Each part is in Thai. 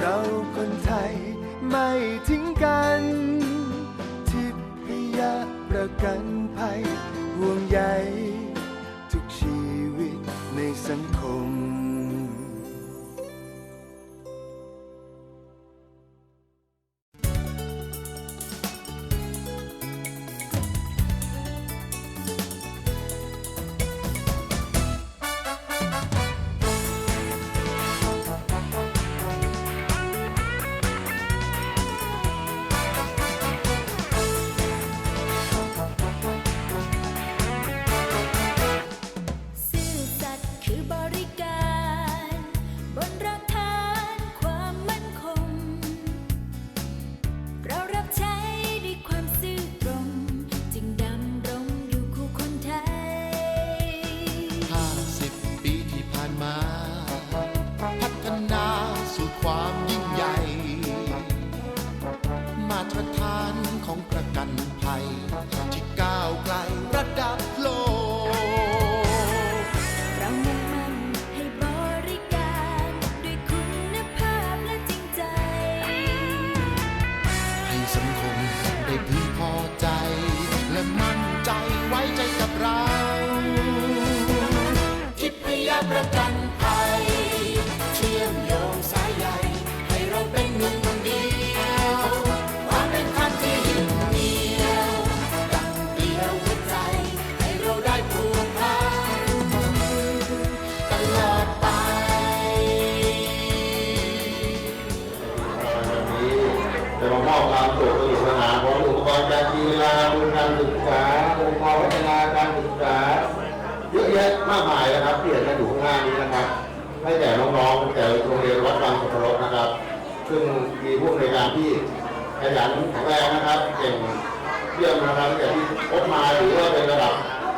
เราคนไทยไม่ทิ้งกัน ทิพยประกันภัยห่วงใย ให้แก่น้องๆแต่โรงเรียนวัดบางสุพรสนะครับ ซึ่งมีผู้ในการที่ขยันแข็งแรงนะครับเก่งเยี่ยมนะครับแต่ที่พบมาถือว่าเป็นระดับ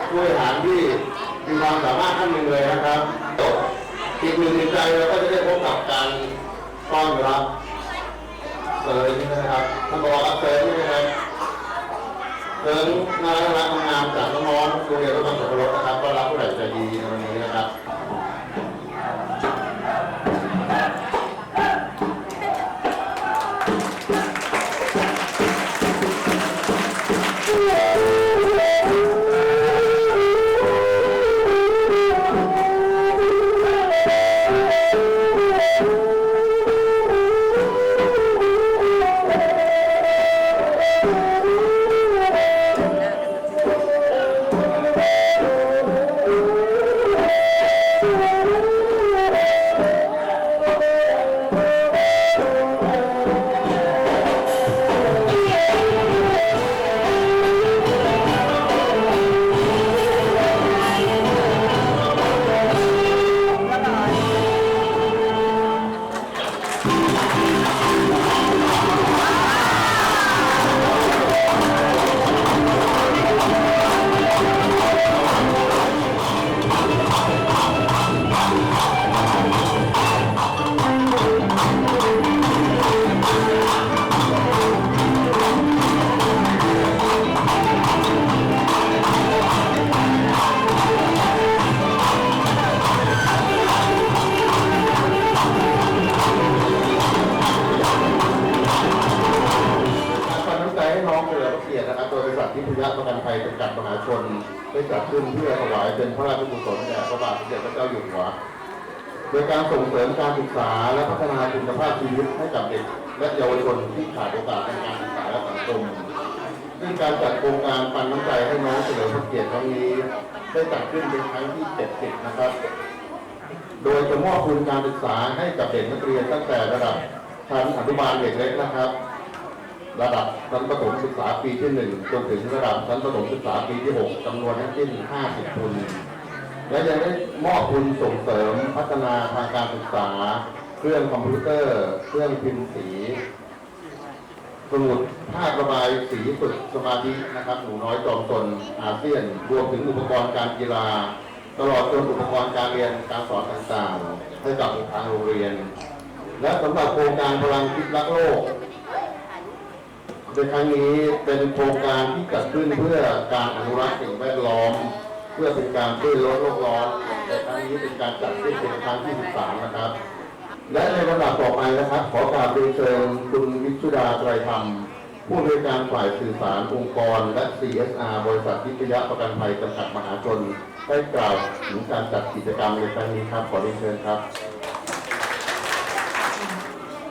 ผู้บริหารที่มีความสามารถท่านหนึ่งเลยนะครับจบอีกหนึ่งในใจเราก็จะได้พบกับการต้อนรับเสริมนะครับท่านบอกว่าเสริมนี่นะครับเสริมงานรักงามจากน้องๆโรงเรียนรัฐบาลสับปะรดนะครับก็รับผู้ใหญ่ใจดีในวันนี้นะครับ การส่งเสริมการศึกษาและพัฒนาคุณภาพชีวิตให้กับเด็ก และเยาวชนที่ขาดโอกาสทางการศึกษาและสังคมซึ่งการจัดโครงการปันน้ำใจให้น้องเฉลิมพระเกียรติครั้งนี้ ได้จัดขึ้นเป็นครั้งที่ 70 นะครับ โดยจะมอบทุนการศึกษาให้กับเด็กนักเรียนตั้งแต่ระดับชั้นอนุบาลเด็กเล็กนะครับ ระดับชั้นประถมศึกษาปีที่ 1 จนถึงระดับชั้นประถมศึกษาปีที่ 6จำนวนทั้งสิ้น 50 ทุน และยังได้มอบทุนส่งเสริมพัฒนาทางการศึกษา เครื่องคอมพิวเตอร์ เครื่องพิมพ์สีสมุดภาพระบายสีฝึกสมาธินะครับ หนูน้อยจอมตนอาเซียน รวมถึงอุปกรณ์การกีฬา ตลอดจนอุปกรณ์การเรียนการสอนต่างๆ ให้กับทางโรงเรียน และสำหรับโครงการพลังคิดรักโลกในครั้งนี้เป็นโครงการที่จัดขึ้นเพื่อการอนุรักษ์สิ่งแวดล้อม พื่อเป็นการช่วยลดโลกร้อนในครั้งนี้เป็นการจัดขึ้นเป็นครั้งที่ 13 นะครับ และในลำดับต่อไปนะครับ ขอกราบเรียนเชิญคุณวิชุดาไตรธรรม ผู้อำนวยการฝ่ายสื่อสารองค์กร และ CSR บริษัทวิทยาประกันภัยจำกัดมหาชนได้กล่าวถึงการจัดกิจกรรมในครั้งนี้ครับ ขอเรียนเชิญครับ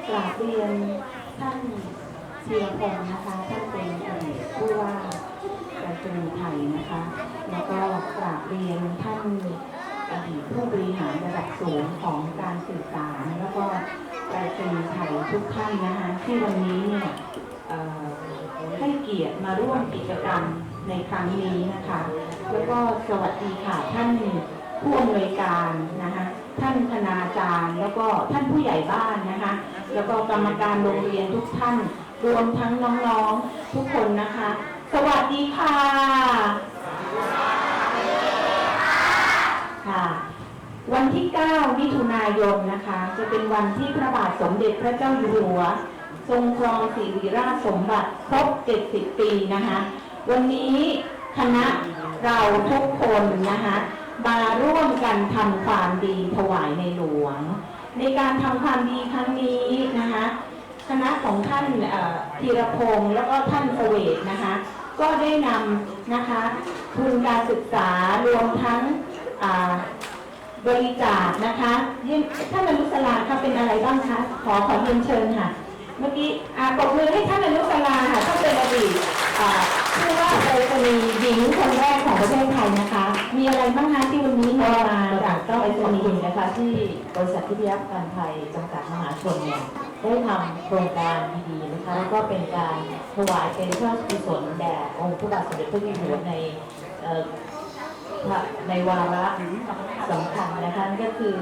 กราบเรียนท่านเชียร์พงศ์นะคะท่านเป็นอดีตผู้ว่าการจนีย์ไทยนะคะ แล้วก็กราบเรียนท่านอดีตผู้บริหารระดับสูงของการสื่อสาร แล้วก็การจนีย์ไทยทุกท่านนะคะที่วันนี้เนี่ยให้เกียรติมาร่วมกิจกรรมในครั้งนี้นะคะ แล้วก็สวัสดีค่ะท่านผู้อำนวยการนะคะท่านคณาจารย์ แล้วก็ท่านผู้ใหญ่บ้านนะคะ แล้วก็กรรมการโรงเรียนทุกท่าน รวมทั้งน้องๆทุกคนนะคะ สวัสดีค่ะ ค่ะ วันที่ 9 มิถุนายนนะคะ จะเป็นวันที่พระบาทสมเด็จพระเจ้าอยู่หัว ทรงครองสิริราชสมบัติครบ 70 ปีนะคะ วันนี้คณะเราทุกคนนะคะมาร่วมกันทำความดีถวายในหลวง ในการทำความดีครั้งนี้นะคะคณะของท่านธีรพงศ์แล้วก็ท่านเสวตนะคะ ก็ได้นำนะคะทุนการศึกษารวมทั้งบริจาคนะคะยื่นท่านอนุสราค่ะเป็นอะไรบ้างคะขอขอเรียนเชิญค่ะ เมื่อกี้ปรบมือให้ท่านอนุสราค่ะท่านเป็นอดีตอ่าผู้ว่าไปรษณีย์หญิงคนแรกของประเทศไทยนะคะ มีอะไรบ้างคะที่วันนี้มามาจากเจ้าไปไปรขษอบณีคุณย์นะคะ ที่บริษัททิพยประกันภัยจำกัดมหาชนเนี่ยได้ทำโครงการดีๆนะคะแล้วก็เป็นการถวายเป็นพระกุศลแด่องค์พระบาทสมเด็จพระเจ้าอยู่หัวในเอ่อในวาระสำคัญนะคะนั่นก็คือ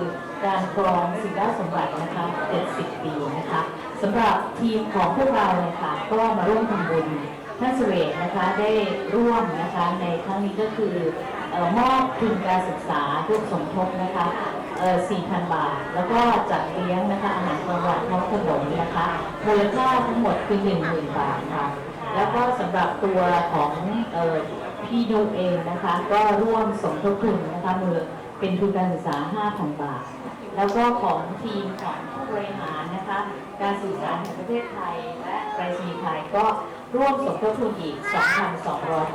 การครองสิ่งราสมบัตินะคะ 70 ปีนะคะสำหรับทีมของพวกเราเนี่ยค่ะก็มาร่วมทำบุญท่านเสวตนะคะได้ร่วมนะคะในครั้งนี้ก็คือ มอบทุนการศึกษาทุกสมทบนะคะ4,000 บาท แล้วก็จัดเลี้ยงนะคะอาหารกลางวันพร้อมขนมนะคะมูลค่าทั้งหมดคือ10,000 บาทค่ะแล้วก็สำหรับตัวของออพี่นุเองนะคะ ก็ร่วมสมทบทุนนะคะมูลเป็นทุนการศึกษา 5,000 บาท แล้วก็ของทีมของผู้บริหารนะคะ การสื่อสารแห่งประเทศไทยและไปรษณีย์ไทยก็ร่วมสมทบทุนอีก 2,200บ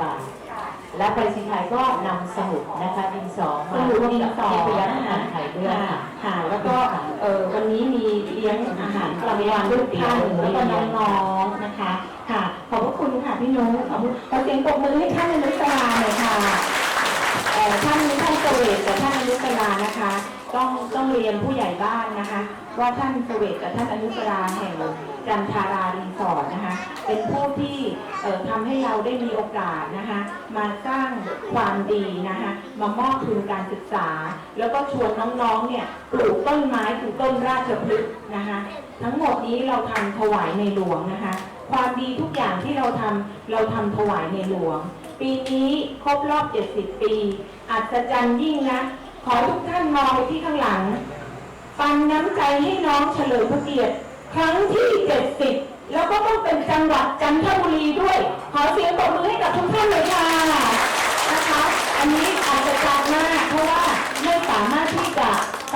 และไปรษณีย์ไทยก็นำสมุดนะคะดินสอสมามุดร่วมดินกับสอที่พยัญชนะนะคะไทยด้วยค่ะค่ะแล้วก็เออวันนี้มีเลี้ยงอาหารกลางวันทุกท่านแล้วก็น้องๆนะคะค่ะขอบพระคุณค่ะพี่นุ้งขอบคุณขอเสียงปรบมือให้ท่านอนุสราหน่อยค่ะเอ่อท่านท่านเสวตกับท่านอนุสรานะคะ ต้องต้องเรียนผู้ใหญ่บ้านนะคะ ว่าท่านสเสวตกับท่านอนุสราแห่งจันทารารีสอร์ทนะคะ เป็นผู้ที่เอ่อทำให้เราได้มีโอกาสนะคะ มาสร้างความดีนะคะ มามอบทุนการศึกษา แล้วก็ชวนน้องๆเนี่ยปลูกต้นไม้คือต้นราชพฤกษ์นะคะ ทั้งหมดนี้เราทำถวายในหลวงนะคะ ความดีทุกอย่างที่เราทำเราทำถวายในหลวง ปีนี้ครบรอบ 70 ปี อัศจรรย์ยิ่งนะ ขอทุกท่านมองไปที่ข้างหลัง ปันน้ำใจให้น้องเฉลิมพระเกียรติครั้งที่ 70 แล้วก็ต้องเป็นจังหวัดจันทบุรีด้วย ขอเสียงปรบมือให้กับทุกท่านเลยค่ะนะคะอันนี้อาจจะจารมากเพราะว่าไม่สามารถที่จะไป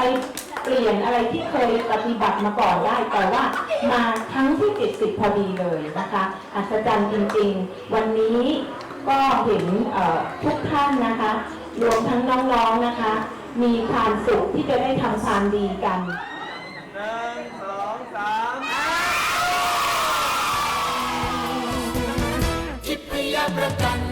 เปลี่ยนอะไรที่เคยปฏิบัติมาก่อนได้แต่ว่ามาครั้งที่ 70 พอดีเลยนะคะอัศจรรย์จริงๆ วันนี้ก็เห็นทุกท่านนะคะ รวมทั้งน้องๆนะคะ มีความสุขที่จะได้ทำความดีกันทิพยประกัน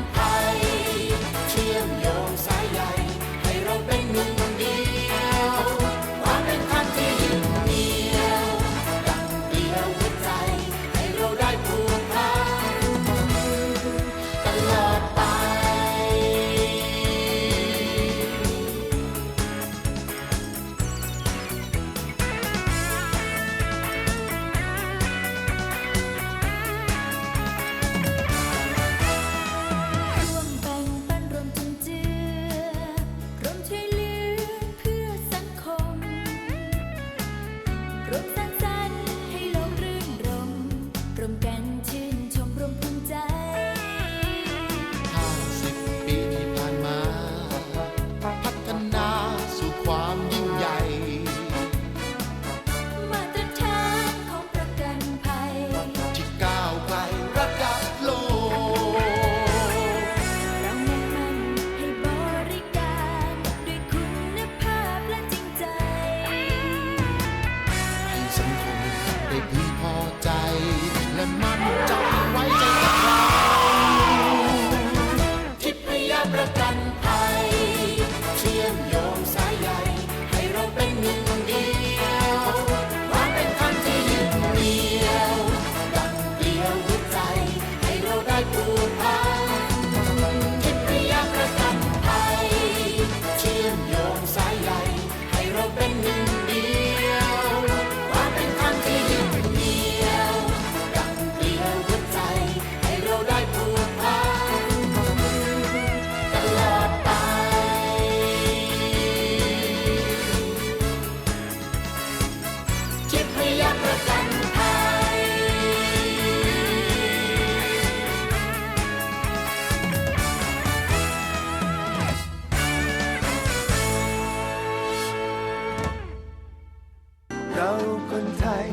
เราคนไทย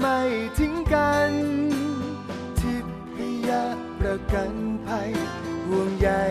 ไม่ทิ้งกัน ทิพยประกันภัยห่วงใหญ่